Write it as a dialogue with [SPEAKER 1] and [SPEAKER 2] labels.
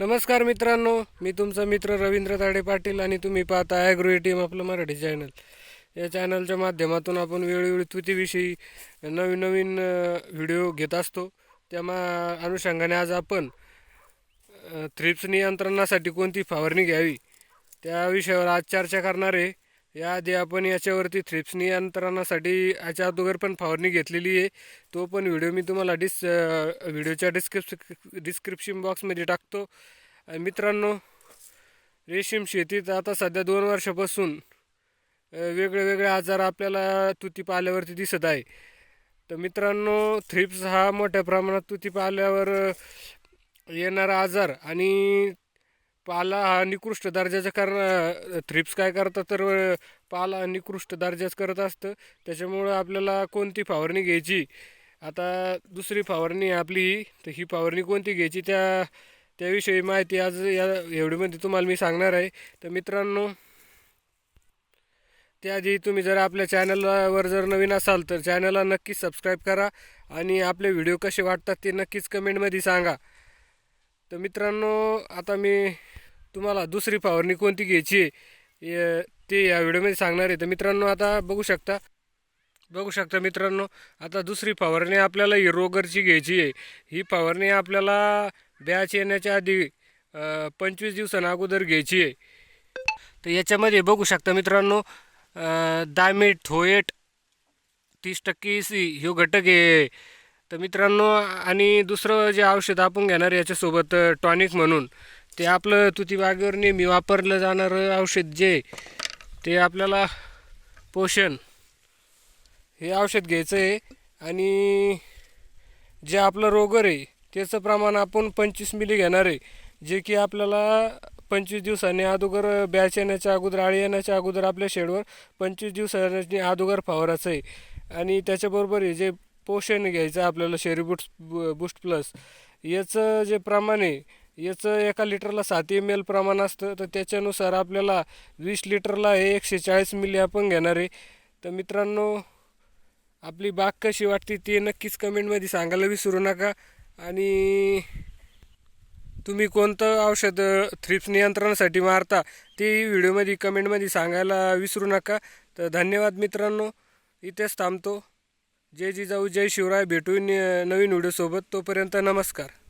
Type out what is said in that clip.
[SPEAKER 1] नमस्कार मित्रांनो मी तुमचा मित्र रवींद्र ताडे पाटील आणि तुम्ही पाहता ॲग्रो टीम आपलं मराठी चॅनल या चॅनलच्या माध्यमातून आपण वेळोवेळी तुतीविषयी नवीन नवीन व्हिडिओ घेत असतो. त्या मा अनुषंगाने आज आपण थ्रिप्स नियंत्रणासाठी कोणती फवारणी घ्यावी? त्या विषयावर आज चर्चा करणार आहे. याआधी आपण याच्यावरती थ्रिप्स नियंत्रणासाठी याच्या अगोदर पण फवारणी घेतलेली आहे. तो पण व्हिडिओ मी तुम्हाला डिस व्हिडिओच्या डिस्क्रिप्श डिस्क्रिप्शन बॉक्समध्ये टाकतो. मित्रांनो रेशीम शेतीत आता सध्या दोन वर्षापासून वेगळे वेगळे आजार आपल्याला तुती पाल्यावरती दिसत आहे. तर मित्रांनो थ्रिप्स हा मोठ्या प्रमाणात तुती पाल्यावर येणारा आजार आणि पाला हा निकृष्ट दर्जाचा कारण थ्रिप्स काय करतात तर पाला पाला निकृष्ट दर्जाच करत असतं. त्याच्यामुळं आपल्याला कोणती फवारणी घ्यायची? आता दुसरी फवारणी आहे आपली ही तर ही फवारणी कोणती घ्यायची? त्या त्याविषयी माहिती आज या एवढीमध्ये तुम्हाला मी सांगणार आहे. तर मित्रांनो त्याआधी तुम्ही जर आपल्या चॅनलवर जर नवीन असाल तर चॅनलला नक्कीच सबस्क्राईब करा आणि आपले व्हिडिओ कसे वाटतात ते नक्कीच कमेंटमध्ये सांगा. तर मित्रांनो आता मी तुम्हाला दुसरी फवारणी कोणती घ्यायची आहे? ते या व्हिडिओमध्ये सांगणार आहे. तर मित्रांनो आता बघू शकता. बघू शकता मित्रांनो आता दुसरी फवारणी आपल्याला ही रोगरची घ्यायची आहे. ही फवारणी आपल्याला बॅच येण्याच्या आधी पंचवीस दिवसांना अगोदर घ्यायची आहे. तर याच्यामध्ये बघू शकता मित्रांनो दामेट थोएट हो, तीस टक्के सी ह्यो घटक आहे. तर मित्रांनो आणि दुसरं जे औषध आपण घेणार याच्यासोबत टॉनिक म्हणून. ते आपलं तुतीबागेवर नेहमी वापरलं जाणारं औषध जे आहे, ते आपल्याला पोषण हे औषध घ्यायचं आहे आणि जे आपलं रोगर आहे त्याचं प्रमाण आपण पंचवीस मिली घेणार आहे. जे की आपल्याला पंचवीस दिवसांनी अगोदर बॅच येण्याच्या अगोदर आळी येण्याच्या अगोदर आपल्या शेडवर पंचवीस दिवसांनी अगोदर फवारायचं आहे. आणि त्याच्याबरोबर हे जे पोषण घ्यायचं आपल्याला शेरी बुस्ट बुस्ट प्लस याचं जे प्रमाण आहे याचं एका लिटरला सात एम एल प्रमाण असतं. तर त्याच्यानुसार आपल्याला वीस लिटरला हे एकशे चाळीस मिली आपण घेणार आहे. तर मित्रांनो आपली बाग कशी वाटते ते नक्कीच कमेंटमध्ये सांगायला विसरू नका. आणि तुम्ही कोणतं औषध थ्रिप्स नियंत्रणासाठी मारता ते व्हिडिओमध्ये कमेंटमध्ये सांगायला विसरू नका. तर धन्यवाद मित्रांनो. इथेच थांबतो. जय जिजाऊ जय शिवराय. भेटू नवीन व्हिडिओसोबत. तोपर्यंत नमस्कार.